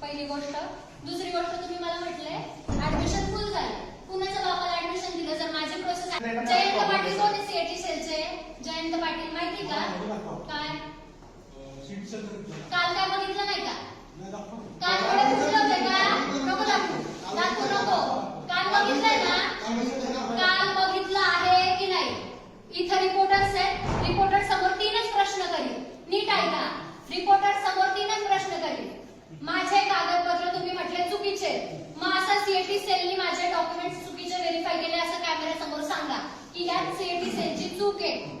पहिली गोष्ट. दुसरी गोष्ट तुम्ही मला म्हटलंय ऍडमिशन फुल झाले. कुणाच्या बापाला ऍडमिशन दिलं जर माझी प्रोसेस जयंत पाटील कोण सीएटी सेलचे जयंत पाटील माहिती का? काय? काल काय बघितलं नाही का? काल होते का? नको दाखवू. दाखवू नको काल बघितलंय ना काल बघितलं आहे की नाही इथं रिपोर्टर्स आहेत रिपोर्टर समोर तीनच प्रश्न करील नीट ऐका रिपोर्टर समोर तीनच प्रश्न करील माझे कागदपत्र तुम्ही म्हटले चुकीचे आहेत. मग असं सीएटी सेलनी माझे डॉक्युमेंट चुकीचे व्हेरीफाय केले असं कॅमेरा समोर सांगा की यात सीएटी सेलची चूक आहे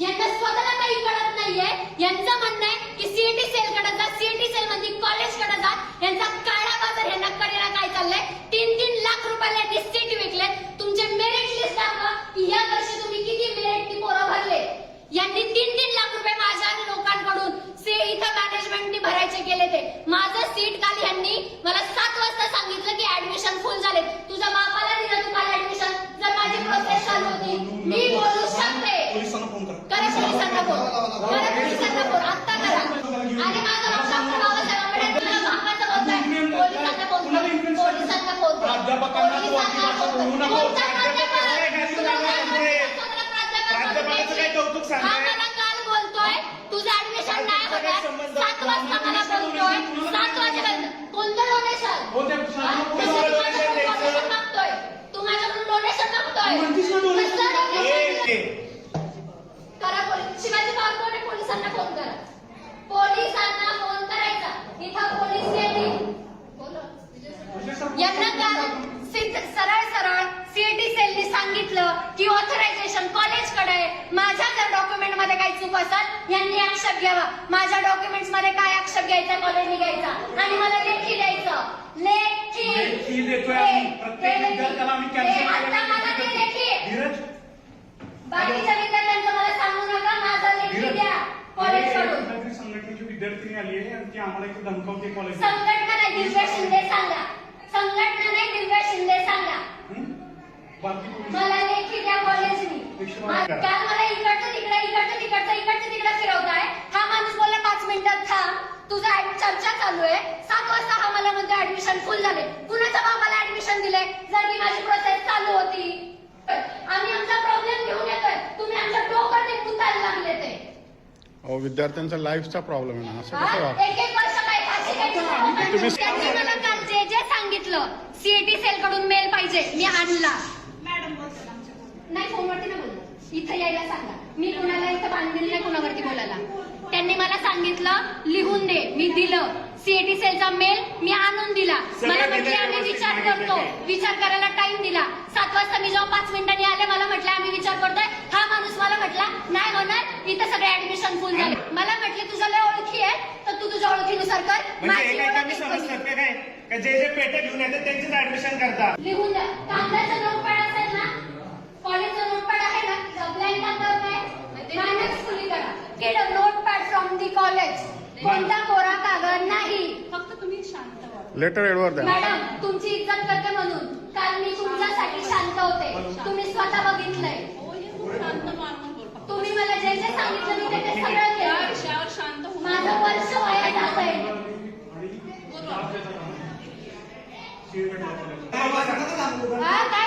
यांना स्वतःला काही कळत नाहीये. यांचं म्हणणं आहे की सीएटी सेल कडे जा सीएटी सेल म्हणजे कॉलेजकडे जा. यांचा काळा बाजार यांना कळेना काय चाललंय. तीन तीन लाख रुपयाला यांनी सीट विकले तुमचे मेरिट लिस्ट दाखवा की या वर्षी तुम्ही किती मेरिटनी पोरं भरले यांनी तीन तीन लाख रुपये माझ्या लोकांकडून से इथं मॅनेजमेंटनी भरायचे केले ते. माझं सीट काल यांनी मला सात वाजता सांगितलं की ऍडमिशन फुल झाले तुझ्या बापाला दिलं तू काल ऍडमिशन जर माझी प्रोसेस चालू होती मी बोलू शकते पोलिसांना फोन करा करा पोलिसांना फोन करा पोलिसांना फोन आत्ता करा आणि माझं नाव डॉक्टर बाबासाहेब आंबेडकर तुला बापाचं बोलताय पोलिसांना फोन कर पोलिसांना फोन कर प्राध्यापकांना तू अशी भाषा बोलू नको. कोणता प्राध्यापक? प्राध्यापक तुला काय काय बोलतोय? स्वतःला प्राध्यापक प्राध्यापकाचं हा काल बोलतोय. तुझं ऍडमिशन नाही संबंध- सात वाजता मला बोलतोय. सात वाजेपर्यंत. कोणतं डोनेशन हो ते. डोनेशन तू माझ्याकडून डोनेशन मागतोय म्हणतीस ना donation? कसलं ए, donation? ते. करा पोलीस शिवाजी पार्कमध्ये पोलिसांना फोन करा पोलिसांना फोन करायचा इथं पोलीस येतील यांना काल सिद्ध- सरळ सरळ सीएटी सेलनी सांगितलं की ऑथरायझेशन कॉलेजकडे आहे. माझ्या जर डॉक्युमेंट चूक असेल यांनी आक्षेप घ्यावा. माझ्या डॉक्युमेंट्समध्ये काय आक्षेप घ्यायचा कॉलेजने घ्यायचा? आणि मला लेखी द्यायचं. लेखी. लेखी देतोय आम्ही. प्रत्येक ते लेखी. विद्यार्थ्याला आम्ही ते cancel आता मला ते लेखी. धीरज. बाकीच्या विद्यार्थ्यांचं मला सांगू नका माझा लेखी द्या. कॉलेजकडून कुठल्यातरी संघटनेची विद्यार्थिनी आली आहे आणि ती आम्हाला इथे धमकावते कॉलेज संघटना नाही दिव्या शिंदे सांगा. संघटना नाही दिव्या शिंदे सांगा. मला लेखी द्या बारा. काल मला इकडचं तिकडे इकडचं तिकडचं इकडचं तिकडे फिरवताय. हा माणूस बोलला पाच मिनिटात थांब. तुझा चर्चा चालू आहे. सात वाजता हा मला म्हणतो ऍडमिशन फुल झाले. कुणाच्या बाबाला ऍडमिशन दिले जर की माझी प्रोसेस चालू होती आम्ही आमचा प्रॉब्लेम घेऊन येतोय. तुम्ही आमच्या डोक्याने कुतायला लागले ते. अहो विद्यार्थ्यांचा लाईफचा प्रॉब्लेम आहे ना असं कसं हा? वाटतं एक एक वर्ष काय फाशी घ्यायची? तुम्ही- त्यांनी मला काल जे जे सांगितलं सीएटी सेल कडून मेल पाहिजे मी आणला. नाही फोनवरती नाही बोलत इथं यायला सांगा मी कुणाला इथं बांधील नाही कुणावरती बोलायला त्यांनी मला सांगितलं लिहून दे मी दिलं सीएटी सेलचा मेल मी आणून दिला मला म्हटले आम्ही विचार करतो. विचार करायला टाइम दिला सात वाजता मी जेव्हा पाच मिनिटांनी आले मला म्हटलं आम्ही विचार करतोय हा माणूस मला म्हटला नाही होणार इथं सगळे ऍडमिशन फुल झाले मला म्हटले तुझ्या लय ओळखी आहे तर तू तुझ्या ओळखीनुसार कर म्हणजे माझी एका ओळख जे जे पेटे घेऊन येतात त्यांचेच ऍडमिशन करतात लिहून द्या लेटर एडवर द्या. मॅडम तुमची इज्जत करते म्हणून. काल मी तुमच्यासाठी शांत होते. तुम्ही स्वतः बघितलंय. तुम्ही मला जे जे सांगितलं मी ते ते सगळं माझं वर्ष वाया जात आहे काय काय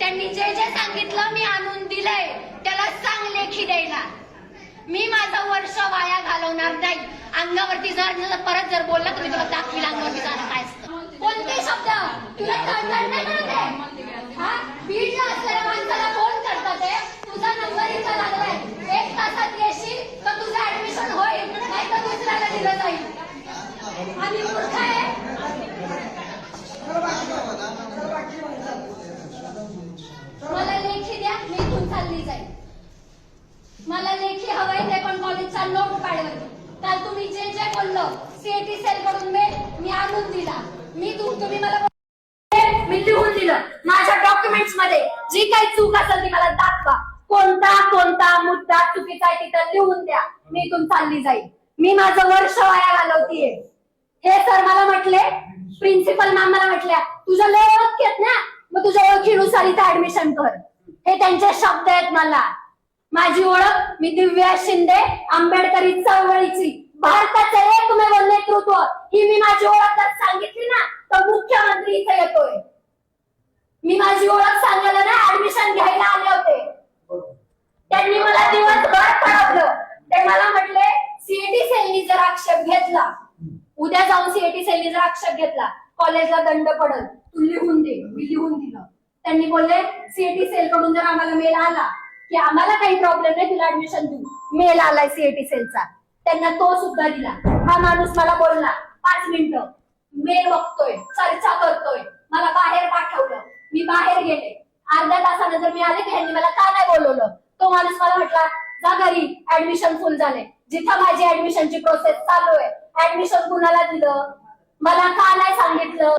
त्यांनी जे जे सांगितलं मी आणून दिलंय त्याला सांग लेखी द्यायला. मी माझं वर्ष वाया घालवणार नाही. अंगावरती जर परत जर बोलला तुम्ही तुला दाखवील अंगावरती जाणार काय कोणते शब्द? तुला नाही करत आहे? हा? बीडला असलेल्या माणसाला फोन करतात आहे. तुझा नंबर इथं लागलाय एक तासात येशील तर तुझं ऍडमिशन होईल नाही तर दुसऱ्याला दिलं जाईल आणि मूर्ख आहे मला लेखी द्या मी इथून चालली जाईल मला लेखी हवंय ते पण कॉलेजचा नोट पॅडवरती काल तुम्ही जे जे बोललो. सीएटी सेल कडून मेल मी आणून दिला. मी तुम्ही मला मी लिहून दिलं. माझ्या डॉक्युमेंट्समध्ये जी काही चूक असेल ती मला दाखवा. कोणता कोणता मुद्दा चुकीचा आहे तिथं लिहून द्या. मी इथून चालली जाईल. मी माझं वर्ष वाया घालवतीये. हे सर मला म्हटले प्रिन्सिपल मॅम मला म्हटल्या तुझ्या लय ओळख येत ना? मग तुझ्या ओळखीनुसार इथं ऍडमिशन कर. हे त्यांचे शब्द आहेत मला. माझी ओळख मी दिव्या शिंदे आंबेडकरी चळवळीची. भारताचं एकमेव नेतृत्व ही मी माझी ओळख जर सांगितली ना तर मुख्यमंत्री इथे येतोय. मी माझी ओळख सांगायला ना ऍडमिशन घ्यायला आले होते. त्यांनी मला दिवसभर कळवलं ते मला म्हटले सीएटी सेलनी जर आक्षेप घेतला उद्या जाऊन सीएटी सेलनी जर आक्षेप घेतला कॉलेजला दंड पडल तू लिहून दे मी लिहून दिलं. त्यांनी बोलले सीएटी सेल कडून जर आम्हाला मेल आला की आम्हाला काही प्रॉब्लेम नाही तुला ऍडमिशन देऊ. मेल आलाय सीएटी सेलचा. त्यांना तो सुद्धा दिला. हा माणूस मला बोलला पाच मिनिटं. मेल बघतोय चर्चा करतोय. मला बाहेर पाठवलं. मी बाहेर गेले. अर्ध्या तासानंतर मी आले की ह्यांनी मला का नाही बोलवलं? तो माणूस मला म्हटला जा घरी ऍडमिशन फुल झाले. जिथं माझी ऍडमिशनची प्रोसेस चालू आहे ऍडमिशन कुणाला दिलं? मला का नाही सांगितलं?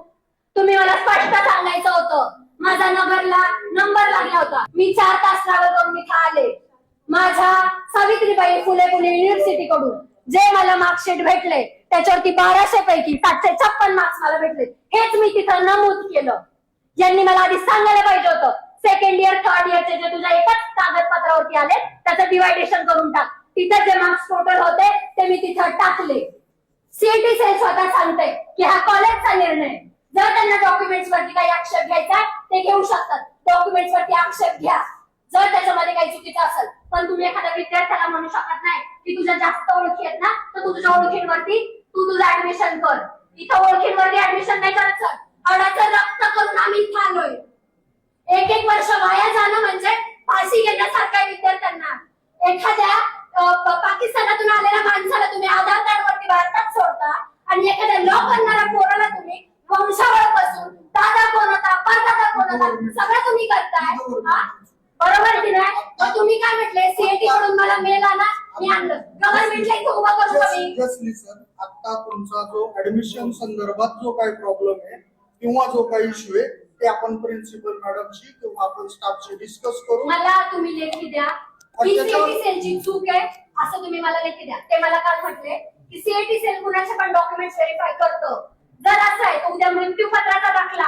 तुम्ही मला स्पष्ट सांगायचं होतं. माझा नगरला नंबर लागला होता. मी चार तास ट्रॅव्हल करून इथं आले. माझ्या सावित्रीबाई फुले पुणे युनिव्हर्सिटी कडून जे मला मार्कशीट भेटले त्याच्यावरती बाराशे पैकी सातशे छप्पन मार्क्स मला भेटले. हेच मी तिथं नमूद केलं. यांनी मला आधी सांगायला पाहिजे होतं सेकंड इयर थर्ड इयरचे जे तुझ्या एकाच कागदपत्रावरती आले त्याचं डिवायडेशन करून टाक. तिथं जे मार्क्स टोटल होते ते मी तिथं टाकले. सीईटी सेल स्वतः सांगते की हा कॉलेजचा निर्णय. जर त्यांना डॉक्युमेंट्स वरती काही आक्षेप घ्यायचा ते घेऊ शकतात. डॉक्युमेंट्स वरती आक्षेप घ्या. जर त्याच्यामध्ये काही चुकीचं असेल पण तुम्ही एखाद्या विद्यार्थ्याला म्हणू शकत नाही की तुझ्या जास्त ओळखी आहेत ना तर तू तुझ्या ओळखींवरती तू तुझं ऍडमिशन कर. इथं ओळखींवरती ऍडमिशन नाही करायचं अडाचं रक्त करून आम्ही इथं आलोय. एक एक वर्ष वाया जाणं म्हणजे फाशी घेण्यासारखं आहे विद्यार्थ्यांना. एखाद्या पाकिस्तानातून आलेल्या माणसाला तुम्ही आधार कार्ड वरती भारतात सोडता आणि एखाद्या लॉ करणाऱ्या पोराला तुम्ही वंशावळपासून दादा कोण होता परदादा कोण होता सगळं तुम्ही करताय हा? बरोबर की नाही? मग तुम्ही काय म्हटले? सीएटी कडून मला मेल आला मी आणलं. गव्हर्नमेंटला इथं उभं करू का मी जस्ट लिसन आता तुमचा जो ऍडमिशन संदर्भात जो काही प्रॉब्लेम आहे किंवा जो काही इश्यू आहे ते आपण प्रिन्सिपल मॅडमशी किंवा आपण स्टाफशी डिस्कस करू. मला तुम्ही लेखी द्या. ही सीएटी सेलची चूक आहे असं तुम्ही मला लेखी द्या. ते मला काल म्हटले की सीएटी सेल कुणाचे पण डॉक्युमेंट व्हेरीफाय करतो. जर असं आहे उद्या मृत्यू पत्राचा दाखला.